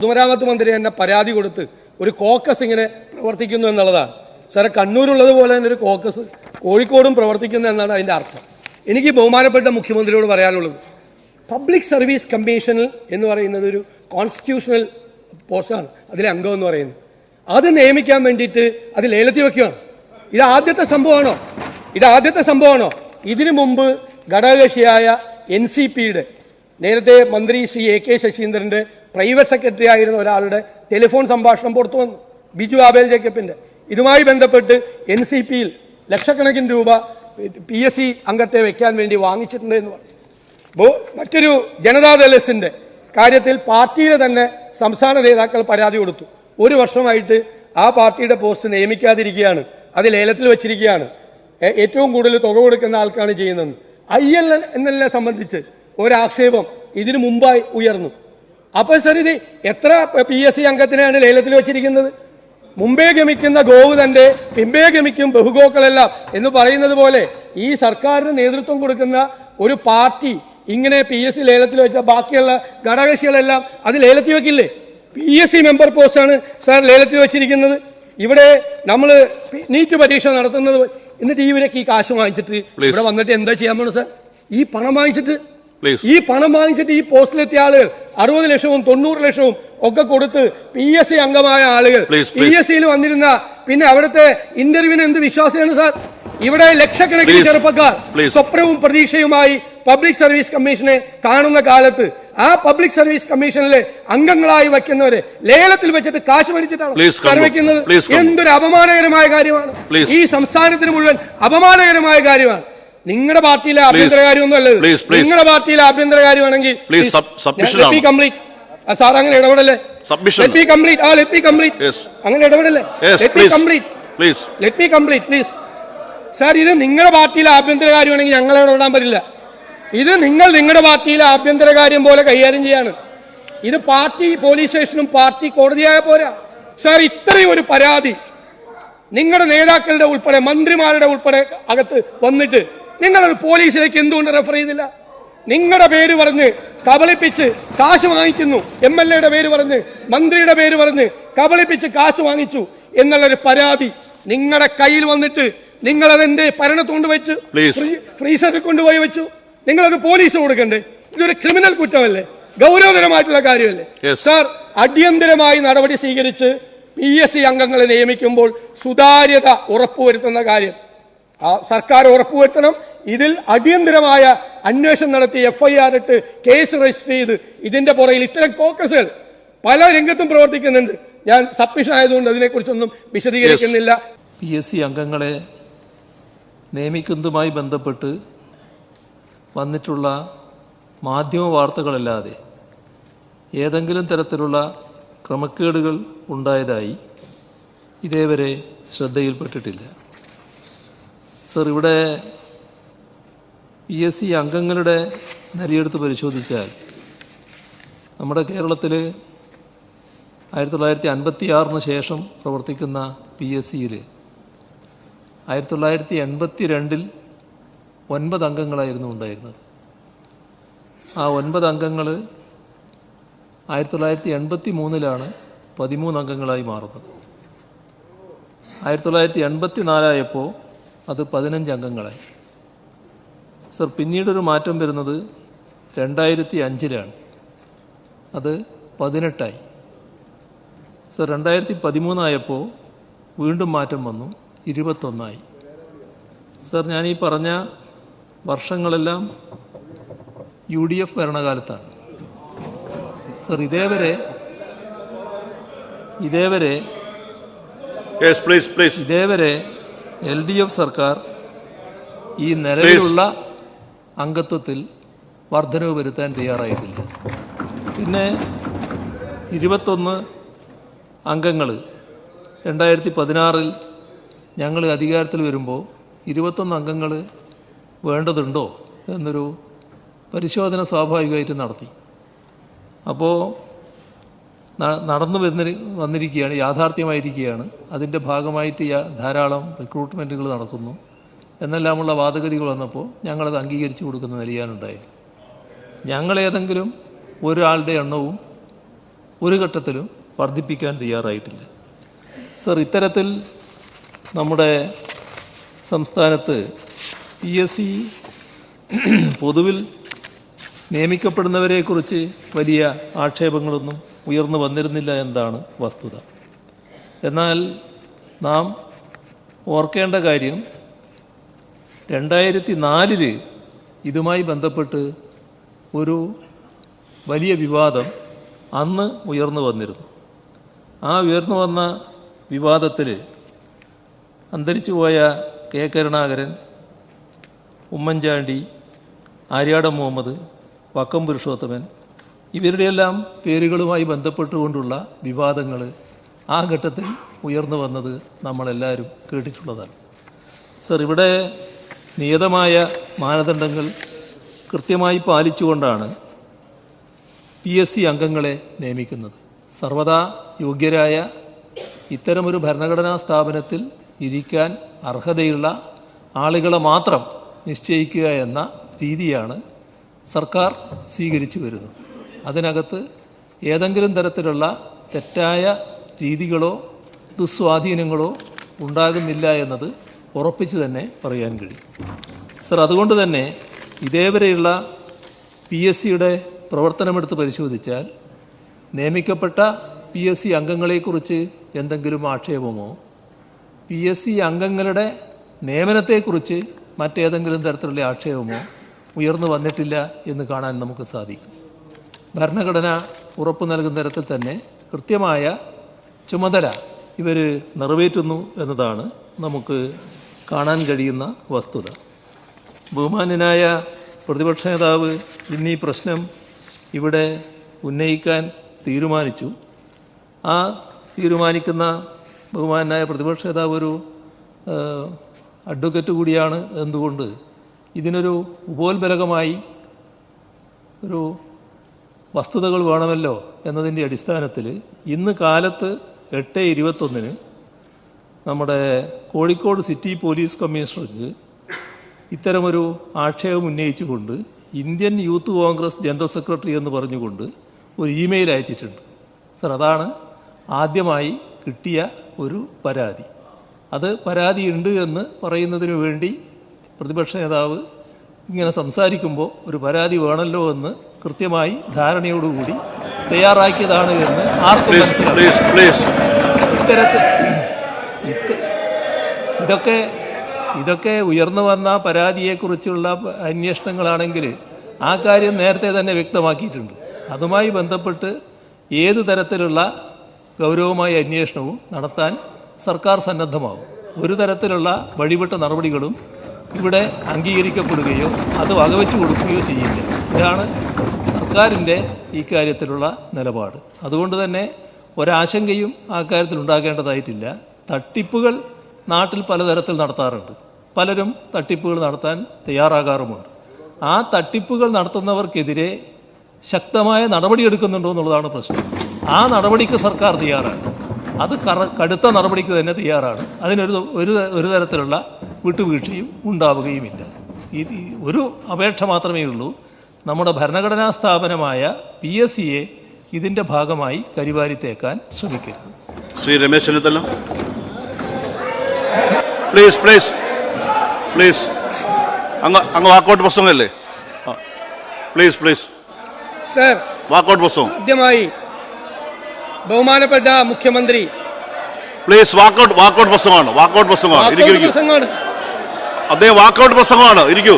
പൊതുമരാമത്ത് മന്ത്രി തന്നെ പരാതി കൊടുത്ത് ഒരു കോക്കസ് ഇങ്ങനെ പ്രവർത്തിക്കുന്നു എന്നുള്ളതാണ് സാറെ കണ്ണൂരുള്ളത് പോലെ തന്നെ ഒരു കോക്കസ് കോഴിക്കോടും പ്രവർത്തിക്കുന്നു എന്നാണ് അതിന്റെ അർത്ഥം. എനിക്ക് ബഹുമാനപ്പെട്ട മുഖ്യമന്ത്രിയോട് പറയാനുള്ളത്. പബ്ലിക് സർവീസ് കമ്മീഷനിൽ എന്ന് പറയുന്നത് ഒരു കോൺസ്റ്റിറ്റ്യൂഷണൽ പോസ്റ്റാണ് അതിലെ അംഗം എന്ന് പറയുന്നത്. അത് നിയമിക്കാൻ വേണ്ടിയിട്ട് അത് ലേലത്തിൽ വെക്കുകയാണ് ഇത് ആദ്യത്തെ സംഭവമാണോ? ഇത് ആദ്യത്തെ സംഭവമാണോ? ഇതിനു മുമ്പ് ഘടകകക്ഷിയായ എൻ സി പിയുടെ നേരത്തെ മന്ത്രി ശ്രീ എ കെ ശശീന്ദ്രന്റെ പ്രൈവറ്റ് സെക്രട്ടറി ആയിരുന്ന ഒരാളുടെ ടെലിഫോൺ സംഭാഷണം പുറത്തു വന്നു. ബിജു ആബേൽ ജേക്കബിന്റെ. ഇതുമായി ബന്ധപ്പെട്ട് എൻ സി പിയിൽ ലക്ഷക്കണക്കിന് രൂപ പി എസ് സി അംഗത്തെ വെക്കാൻ വേണ്ടി വാങ്ങിച്ചിട്ടുണ്ട് എന്ന് പറഞ്ഞു. അപ്പോൾ മറ്റൊരു ജനതാദൾ എസിന്റെ കാര്യത്തിൽ പാർട്ടിയുടെ തന്നെ സംസ്ഥാന നേതാക്കൾ പരാതി കൊടുത്തു. ഒരു വർഷമായിട്ട് ആ പാർട്ടിയുടെ പോസ്റ്റ് നിയമിക്കാതിരിക്കുകയാണ്. അത് ലേലത്തിൽ വെച്ചിരിക്കുകയാണ്. ഏറ്റവും കൂടുതൽ തുക കൊടുക്കുന്ന ആൾക്കാണ് ചെയ്യുന്നത്. ഐ എൽ എൻ എല്ലിനെ സംബന്ധിച്ച് ഒരാക്ഷേപം ഇതിനു മുമ്പായി ഉയർന്നു. അപ്പോൾ സർ ഇത് എത്ര പി എസ് സി അംഗത്തിനാണ് ലേലത്തിൽ വെച്ചിരിക്കുന്നത്? മുമ്പേ ഗമിക്കുന്ന ഗോവ് തന്റെ പിമ്പേ ഗമിക്കും ബഹുഗോക്കളെല്ലാം എന്ന് പറയുന്നത് പോലെ ഈ സർക്കാരിന് നേതൃത്വം കൊടുക്കുന്ന ഒരു പാർട്ടി ഇങ്ങനെ പി എസ് സി ലേലത്തിൽ വെച്ച ബാക്കിയുള്ള ഘടകകക്ഷികളെല്ലാം അത് ലേലത്തിൽ വെക്കില്ലേ? പി എസ് സി മെമ്പർ പോസ്റ്റാണ് സാർ ലേലത്തിൽ വെച്ചിരിക്കുന്നത്. ഇവിടെ നമ്മൾ നീറ്റ് പരീക്ഷ നടത്തുന്നത് എന്നിട്ട് ഇവരൊക്കെ ഈ കാശ് വാങ്ങിച്ചിട്ട് ഇവിടെ വന്നിട്ട് എന്താ ചെയ്യാൻ പോണു സാർ? ഈ പണം വാങ്ങിച്ചിട്ട്. ഈ പണം വാങ്ങിച്ചിട്ട് ഈ പോസ്റ്റിലെത്തിയ ആളുകൾ അറുപത് ലക്ഷവും തൊണ്ണൂറ് ലക്ഷവും ഒക്കെ കൊടുത്ത് പി എസ് സി അംഗമായ ആളുകൾ. പി. എസ് സിയിൽ വന്നിരുന്ന പിന്നെ അവിടുത്തെ ഇന്റർവ്യൂവിന് എന്ത് വിശ്വാസമാണ് സാർ? ഇവിടെ ലക്ഷക്കണക്കിന് ചെറുപ്പക്കാർ സ്വപ്നവും പ്രതീക്ഷയുമായി പബ്ലിക് സർവീസ് കമ്മീഷനെ കാണുന്ന കാലത്ത് ആ പബ്ലിക് സർവീസ് കമ്മീഷനിലെ അംഗങ്ങളായി വയ്ക്കുന്നവരെ ലേലത്തിൽ വെച്ചിട്ട് കാശ് മേടിച്ചിട്ടാണ് come. എന്തൊരു അപമാനകരമായ കാര്യമാണ്. ഈ സംസ്ഥാനത്തിന് മുഴുവൻ അപമാനകരമായ കാര്യമാണ്. നിങ്ങളുടെ പാർട്ടിയിലെ ആഭ്യന്തര കാര്യമൊന്നും അല്ലത്. നിങ്ങളുടെ പാർട്ടിയിലെ ആഭ്യന്തര കാര്യമാണെങ്കിൽ സാർ അങ്ങനെ ഇടപെടല്ലേ? കംപ്ലീറ്റ് ആ ലെറ്റ് മീ കംപ്ലീറ്റ് Yes. അങ്ങനെ ഇടപെടല്ലേ? Let complete please let complete please sir ഇത് നിങ്ങളുടെ പാർട്ടിയിലെ ആഭ്യന്തര കാര്യമാണെങ്കിൽ ഞങ്ങളെ ഇടപെടാൻ പറ്റില്ല. ഇത് നിങ്ങൾ നിങ്ങളുടെ പാർട്ടിയിലെ ആഭ്യന്തര കാര്യം പോലെ കൈകാര്യം ചെയ്യാണ്. ഇത് പാർട്ടി പോലീസ് സ്റ്റേഷനും പാർട്ടി കോടതിയായ പോരാ. സാർ ഇത്രയും ഒരു പരാതി നിങ്ങളുടെ നേതാക്കളുടെ ഉൾപ്പെടെ മന്ത്രിമാരുടെ ഉൾപ്പെടെ അകത്ത് വന്നിട്ട് നിങ്ങളൊരു പോലീസിലേക്ക് എന്തുകൊണ്ട് റെഫർ ചെയ്തില്ല നിങ്ങളുടെ പേര് പറഞ്ഞ് കബളിപ്പിച്ച് കാശ് വാങ്ങിക്കുന്നു. എം എൽ എയുടെ പേര് പറഞ്ഞ് മന്ത്രിയുടെ പേര് പറഞ്ഞ് കബളിപ്പിച്ച് കാശ് വാങ്ങിച്ചു എന്നുള്ളൊരു പരാതി നിങ്ങളുടെ കയ്യിൽ വന്നിട്ട് നിങ്ങൾ അതെന്റെ ഭരണത്തുകൊണ്ട് വെച്ച്? ഫ്രീ- ഫ്രീസറിൽ കൊണ്ടുപോയി വെച്ചു? നിങ്ങളത് പോലീസ് കൊടുക്കണ്ടേ? ഇതൊരു ക്രിമിനൽ കുറ്റമല്ലേ? ഗൗരവതരമായിട്ടുള്ള കാര്യമല്ലേ? സർ അടിയന്തരമായി നടപടി സ്വീകരിച്ച് പി എസ് സി അംഗങ്ങളെ നിയമിക്കുമ്പോൾ സുതാര്യത ഉറപ്പുവരുത്തുന്ന കാര്യം. സർക്കാർ ഉറപ്പുവരുത്തണം ഇതിൽ അടിയന്തരമായ അന്വേഷണം നടത്തി എഫ് ഐ ആർ ഇട്ട് കേസ് രജിസ്റ്റർ ചെയ്ത് ഇതിന്റെ പുറകിൽ ഇത്തരം കോക്കസുകൾ പല രംഗത്തും പ്രവർത്തിക്കുന്നുണ്ട്. ഞാൻ സബ്മിഷൻ ആയതുകൊണ്ട് അതിനെക്കുറിച്ചൊന്നും വിശദീകരിക്കുന്നില്ല. പി എസ് സി അംഗങ്ങളെ നിയമിക്കുന്നതുമായി ബന്ധപ്പെട്ട് വന്നിട്ടുള്ള മാധ്യമ വാർത്തകളല്ലാതെ ഏതെങ്കിലും തരത്തിലുള്ള ക്രമക്കേടുകൾ ഉണ്ടായതായി ഇതേവരെ ശ്രദ്ധയിൽപ്പെട്ടിട്ടില്ല. സർ ഇവിടെ പി എസ് സി അംഗങ്ങളുടെ നിരയെടുത്ത് പരിശോധിച്ചാൽ നമ്മുടെ കേരളത്തിൽ ആയിരത്തി തൊള്ളായിരത്തി അൻപത്തി ആറിന് ശേഷം പ്രവർത്തിക്കുന്ന പി എസ് സിയിൽ ആയിരത്തി തൊള്ളായിരത്തി എൺപത്തി രണ്ടിൽ ഒൻപത് അംഗങ്ങളായിരുന്നു ഉണ്ടായിരുന്നത്. ആ ഒൻപത് അംഗങ്ങൾ ആയിരത്തി തൊള്ളായിരത്തി എൺപത്തി മൂന്നിലാണ് പതിമൂന്ന് അംഗങ്ങളായി മാറുന്നത്. ആയിരത്തി തൊള്ളായിരത്തി എൺപത്തി നാലായപ്പോൾ അത് പതിനഞ്ച് അംഗങ്ങളായി. സർ പിന്നീടൊരു മാറ്റം വരുന്നത് രണ്ടായിരത്തി അഞ്ചിലാണ് അത് പതിനെട്ടായി. സർ രണ്ടായിരത്തി പതിമൂന്നായപ്പോൾ വീണ്ടും മാറ്റം വന്നു. ഇരുപത്തൊന്നായി. സർ ഞാൻ ഈ പറഞ്ഞ വർഷങ്ങളെല്ലാം യു ഡി എഫ് ഭരണകാലത്താണ്. സർ ഇതേവരെ ഇതേവരെ. ഇതേവരെ എൽ ഡി എഫ് സർക്കാർ ഈ നിലവിലുള്ള അംഗത്വത്തിൽ വർധനവ് വരുത്താൻ തയ്യാറായിട്ടില്ല. പിന്നെ ഇരുപത്തൊന്ന് അംഗങ്ങൾ രണ്ടായിരത്തി പതിനാറിൽ ഞങ്ങൾ അധികാരത്തിൽ വരുമ്പോൾ ഇരുപത്തൊന്ന് അംഗങ്ങൾ വേണ്ടതുണ്ടോ എന്നൊരു പരിശോധന സ്വാഭാവികമായിട്ട് നടത്തി. അപ്പോൾ നടന്നു വന്നി വന്നിരിക്കുകയാണ് യാഥാർത്ഥ്യമായിരിക്കുകയാണ്. അതിന്റെ ഭാഗമായിട്ട് ധാരാളം റിക്രൂട്ട്മെന്റുകൾ നടക്കുന്നു. എന്നെല്ലാമുള്ള വാദഗതികൾ വന്നപ്പോൾ ഞങ്ങളത് അംഗീകരിച്ചു കൊടുക്കുന്ന നിലയാണുണ്ടായത്. ഞങ്ങളേതെങ്കിലും ഒരാളുടെ എണ്ണവും ഒരു ഘട്ടത്തിലും വർദ്ധിപ്പിക്കാൻ തയ്യാറായിട്ടില്ല. സർ ഇത്തരത്തിൽ നമ്മുടെ സംസ്ഥാനത്ത് പി എസ് സി പൊതുവിൽ നിയമിക്കപ്പെടുന്നവരെക്കുറിച്ച് വലിയ ആക്ഷേപങ്ങളൊന്നും ഉയർന്നു വന്നിരുന്നില്ല എന്നതാണ് വസ്തുത. എന്നാൽ നാം ഓർക്കേണ്ട കാര്യം രണ്ടായിരത്തി നാലിൽ ഇതുമായി ബന്ധപ്പെട്ട് ഒരു വലിയ വിവാദം അന്ന് ഉയർന്നു വന്നിരുന്നു. ആ ഉയർന്നു വന്ന വിവാദത്തിൽ അന്തരിച്ചു പോയ കെ കരുണാകരൻ ഉമ്മൻചാണ്ടി ആര്യാടൻ മുഹമ്മദ് വക്കം പുരുഷോത്തമൻ ഇവരുടെയെല്ലാം പേരുകളുമായി ബന്ധപ്പെട്ടുകൊണ്ടുള്ള വിവാദങ്ങൾ ആ ഘട്ടത്തിൽ ഉയർന്നു വന്നത് നമ്മളെല്ലാവരും കേട്ടിട്ടുള്ളതാണ്. സർ ഇവിടെ നിയതമായ മാനദണ്ഡങ്ങൾ കൃത്യമായി പാലിച്ചുകൊണ്ടാണ് പി എസ് സി അംഗങ്ങളെ നിയമിക്കുന്നത്. സർവദാ യോഗ്യരായ ഇത്തരമൊരു ഭരണഘടനാ സ്ഥാപനത്തിൽ ഇരിക്കാൻ അർഹതയുള്ള ആളുകളെ മാത്രം നിശ്ചയിക്കുക എന്ന രീതിയാണ് സർക്കാർ സ്വീകരിച്ചു വരുന്നത്. അതിനകത്ത് ഏതെങ്കിലും തരത്തിലുള്ള തെറ്റായ രീതികളോ ദുസ്വാധീനങ്ങളോ ഉണ്ടാകുന്നില്ല എന്നത് ഉറപ്പിച്ച് തന്നെ പറയാൻ കഴിയും. സർ അതുകൊണ്ട് തന്നെ ഇതേവരെയുള്ള പി എസ് സിയുടെ പ്രവർത്തനമെടുത്ത് പരിശോധിച്ചാൽ നിയമിക്കപ്പെട്ട പി എസ് സി അംഗങ്ങളെക്കുറിച്ച് എന്തെങ്കിലും ആക്ഷേപമോ പി എസ് സി അംഗങ്ങളുടെ നിയമനത്തെക്കുറിച്ച് മറ്റേതെങ്കിലും തരത്തിലുള്ള ആക്ഷേപമോ ഉയർന്നു വന്നിട്ടില്ല എന്ന് കാണാൻ നമുക്ക് സാധിക്കും. ഭരണഘടന ഉറപ്പു നൽകുന്ന തരത്തിൽ തന്നെ കൃത്യമായ ചുമതല ഇവർ നിറവേറ്റുന്നു എന്നതാണ് നമുക്ക് കാണാൻ കഴിയുന്ന വസ്തുത. ബഹുമാന്യനായ പ്രതിപക്ഷ നേതാവ് ഇന്ന് ഈ പ്രശ്നം ഇവിടെ ഉന്നയിക്കാൻ തീരുമാനിച്ചു. ആ തീരുമാനിക്കുന്ന ബഹുമാനായ പ്രതിപക്ഷ നേതാവ് ഒരു അഡ്വക്കറ്റ് കൂടിയാണ് എന്തുകൊണ്ട് ഇതിനൊരു ഉപോത്ബലകമായി ഒരു വസ്തുതകൾ വേണമല്ലോ എന്നതിന്റെ അടിസ്ഥാനത്തിൽ ഇന്ന് കാലത്ത് എട്ട് ഇരുപത്തൊന്നിന് നമ്മുടെ കോഴിക്കോട് സിറ്റി പോലീസ് കമ്മീഷണർക്ക് ഇത്തരമൊരു ആക്ഷേപം ഉന്നയിച്ചുകൊണ്ട് Indian Youth Congress general secretary എന്ന് പറഞ്ഞുകൊണ്ട് ഒരു ഇമെയിൽ അയച്ചിട്ടുണ്ട്. സർ അതാണ് ആദ്യമായി കിട്ടിയ ഒരു പരാതി. അത് പരാതി ഉണ്ട് എന്ന് പറയുന്നതിന് വേണ്ടി പ്രതിപക്ഷ നേതാവ് ഇങ്ങനെ സംസാരിക്കുമ്പോൾ ഒരു പരാതി വേണമല്ലോ എന്ന് കൃത്യമായി ധാരണയോടുകൂടി തയ്യാറാക്കിയതാണ് എന്ന് ആർക്കും. ഇത്തരത്തിൽ ഇത് ഇതൊക്കെ ഇതൊക്കെ ഉയർന്നു വന്ന പരാതിയെക്കുറിച്ചുള്ള അന്വേഷണങ്ങളാണെങ്കിൽ ആ കാര്യം നേരത്തെ തന്നെ വ്യക്തമാക്കിയിട്ടുണ്ട്. അതുമായി ബന്ധപ്പെട്ട് ഏത് തരത്തിലുള്ള ഗൗരവമായ അന്വേഷണവും നടത്താൻ സർക്കാർ സന്നദ്ധമാവും. ഒരു തരത്തിലുള്ള വഴിവിട്ട നടപടികളും ഇവിടെ അംഗീകരിക്കപ്പെടുകയോ അത് വകവെച്ചു കൊടുക്കുകയോ ചെയ്യില്ല. ഇതാണ് സർക്കാരിന്റെ ഈ കാര്യത്തിലുള്ള നിലപാട്. അതുകൊണ്ട് തന്നെ ഒരാശങ്കയും ആ കാര്യത്തിൽ ഉണ്ടാക്കേണ്ടതായിട്ടില്ല തട്ടിപ്പുകൾ നാട്ടിൽ പലതരത്തിൽ നടത്താറുണ്ട്. പലരും തട്ടിപ്പുകൾ നടത്താൻ തയ്യാറാകാറുമുണ്ട്. ആ തട്ടിപ്പുകൾ നടത്തുന്നവർക്കെതിരെ ശക്തമായ നടപടി നടപടിയെടുക്കുന്നുണ്ടോ എന്നുള്ളതാണ് പ്രശ്നം. ആ നടപടിക്ക് സർക്കാർ തയ്യാറാണ്. അത് കറ കടുത്ത നടപടിക്ക് തന്നെ തയ്യാറാണ്. അതിനൊരു ഒരു ഒരു തരത്തിലുള്ള വിട്ടുവീഴ്ചയും ഉണ്ടാവുകയുമില്ല. ഇത് ഒരു അപേക്ഷ മാത്രമേ ഉള്ളൂ. നമ്മുടെ ഭരണഘടനാ സ്ഥാപനമായ പി എസ് സിയെ ഇതിന്റെ ഭാഗമായി കരിവാരിത്തേക്കാൻ ശ്രമിക്കരുത്. Shri Ramesh Chennithala. Please please please അങ്ങ് അങ്ങ് വാക്കൗട്ട് പ്രസംഗമല്ലേ? പ്ലീസ് പ്ലീസ് സർ വാക്കൗട്ട് പ്രസംഗം. ആദ്യമായി ബഹുമാനപ്പെട്ട മുഖ്യമന്ത്രി. പ്ലീസ് വാക്കൗട്ട് വാക്കൗട്ട് പ്രസംഗമാണ്. വാക്കൗട്ട് പ്രസംഗമാണ്. ഇരിക്കൂ അദ്ദേഹം വാക്കൗട്ട് പ്രസംഗമാണ്. ഇരിക്കൂ.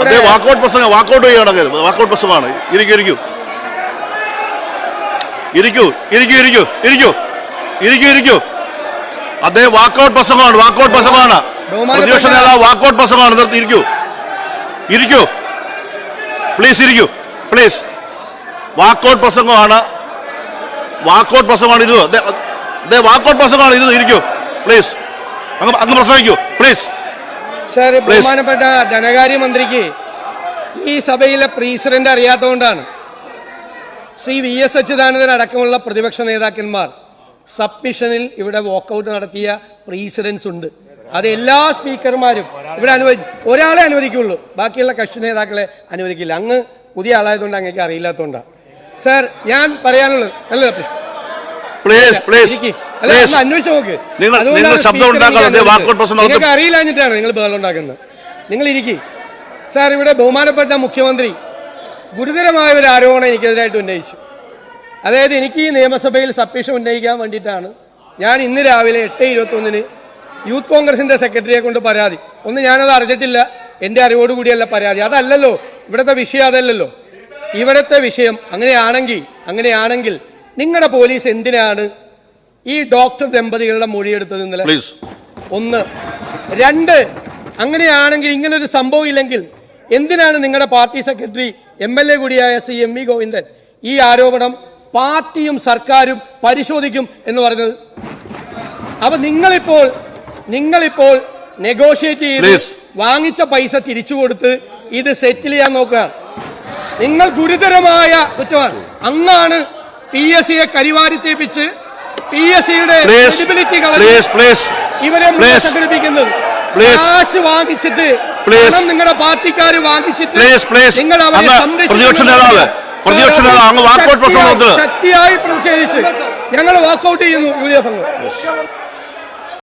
അദ്ദേഹം വാക്കൗട്ട് പ്രസംഗം വാക്കൗട്ട് ചെയ്യുകയാണെങ്കിൽ വാക്കൗട്ട് പ്രസംഗമാണ്. ഇരിക്കൂ ഇരിക്കൂ. ഇരിക്കൂ ഇരിക്കൂ ഇരിക്കൂ ഇരിക്കൂ. ഇരിക്കൂ ഇരിക്കൂ. അദ്ദേഹം വാക്കൗട്ട് പ്രസംഗമാണ് വാക്കൗട്ട് പ്രസംഗമാണ്. ബഹുമാനപ്പെട്ട- പ്രതിപക്ഷ നേതാവ് വാക്കൗട്ട് പ്രസംഗമാണ്. നിർത്തി ഇരിക്കൂ. ഇരിക്കൂ. പ്ലീസ് ഇരിക്കൂ. പ്ലീസ്. വാക്കൗട്ട് പ്രസംഗമാണ്. വാക്കൗട്ട് പ്രസംഗമാണ് ഇരുന്നു അദ്ദേഹം വാക്കൗട്ട് പ്രസംഗമാണ് ഇരുന്നു ഇരിക്കൂ. പ്ലീസ്. അങ്ങ് അങ്ങ് പ്രസംഗിക്കൂ. പ്ലീസ്. സർ ബഹുമാനപ്പെട്ട ധനകാര്യമന്ത്രിക്ക് ഈ സഭയിലെ പ്രീസിഡന്റ് അറിയാത്തതുകൊണ്ടാണ് ശ്രീ വി എസ് അച്യുതാനന്ദൻ അടക്കമുള്ള പ്രതിപക്ഷ നേതാക്കന്മാർ സബ്മിഷനിൽ ഇവിടെ വാക്കൗട്ട് നടത്തിയ പ്രീസിഡൻസ് ഉണ്ട്. അത് എല്ലാ സ്പീക്കർമാരും ഇവിടെ അനുവദി ഒരാളെ അനുവദിക്കുള്ളൂ. ബാക്കിയുള്ള കക്ഷി നേതാക്കളെ അനുവദിക്കില്ല. അങ്ങ് പുതിയ ആളായതുകൊണ്ട് അങ്ങേക്ക് അറിയില്ലാത്തതുകൊണ്ടാണ് സർ ഞാൻ പറയാനുള്ളത് അല്ല അന്വേഷിച്ച് നോക്ക്. നിങ്ങൾക്ക് അറിയില്ലാഞ്ഞിട്ടാണ് നിങ്ങൾ ബഹളം ഉണ്ടാക്കുന്നത്. നിങ്ങൾ ഇരിക്കി. സാർ ഇവിടെ ബഹുമാനപ്പെട്ട മുഖ്യമന്ത്രി ഗുരുതരമായ ഒരു ആരോപണം എനിക്കെതിരായിട്ട് ഉന്നയിച്ചു. അതായത് എനിക്ക് ഈ നിയമസഭയിൽ സബ്മിഷൻ ഉന്നയിക്കാൻ വേണ്ടിയിട്ടാണ് ഞാൻ ഇന്ന് രാവിലെ എട്ട് ഇരുപത്തൊന്നിന് യൂത്ത് കോൺഗ്രസിന്റെ സെക്രട്ടറിയെ കൊണ്ട് പരാതി. ഒന്ന് ഞാനത് അറിഞ്ഞിട്ടില്ല. എന്റെ അറിവോടുകൂടിയല്ല പരാതി. അതല്ലല്ലോ. ഇവിടുത്തെ വിഷയം അതല്ലല്ലോ. ഇവിടുത്തെ വിഷയം അങ്ങനെയാണെങ്കിൽ അങ്ങനെയാണെങ്കിൽ നിങ്ങളുടെ പോലീസ് എന്തിനാണ് ഈ ഡോക്ടർ ദമ്പതികളുടെ മൊഴിയെടുത്തത് ഇന്നലെ? ഒന്ന്. രണ്ട് അങ്ങനെയാണെങ്കിൽ ഇങ്ങനൊരു സംഭവം ഇല്ലെങ്കിൽ എന്തിനാണ് നിങ്ങളുടെ party secretary M L A കൂടിയായ സി എം വി ഗോവിന്ദൻ ഈ ആരോപണം പാർട്ടിയും സർക്കാരും പരിശോധിക്കും എന്ന് പറഞ്ഞത് അപ്പൊ നിങ്ങളിപ്പോൾ നിങ്ങളിപ്പോൾ നെഗോഷിയേറ്റ് ചെയ്ത്. വാങ്ങിച്ച പൈസ തിരിച്ചു കൊടുത്ത് ഇത് സെറ്റിൽ ചെയ്യാൻ നോക്കുക. നിങ്ങൾ ഗുരുതരമായ കുറ്റമാണ് അങ്ങാണ് പി എസ് സിയെ കരിവാരിത്തേപ്പിച്ച് പി എസ് സിയുടെ ക്രെഡിബിലിറ്റി ഇവരെ സംഘടിപ്പിക്കുന്നത് കാശ് വാങ്ങിച്ചിട്ട് നിങ്ങളുടെ പാർട്ടിക്കാർ വാങ്ങിച്ചിട്ട്. നിങ്ങൾ അവരെ അങ്ങ് സംരക്ഷിക്കുന്നു പ്രതിപക്ഷ നേതാവ്, പ്രതിപക്ഷ സാർ, നേതാവ്, അങ്ങ് walkout പ്രശ്നം ശക്തിയായി- നടത്തുക. ശക്തിയായി പ്രതിഷേധിച്ച് ഞങ്ങൾ വാക്കൗട്ട് ചെയ്യുന്നു യു ഡി എഫ് അംഗം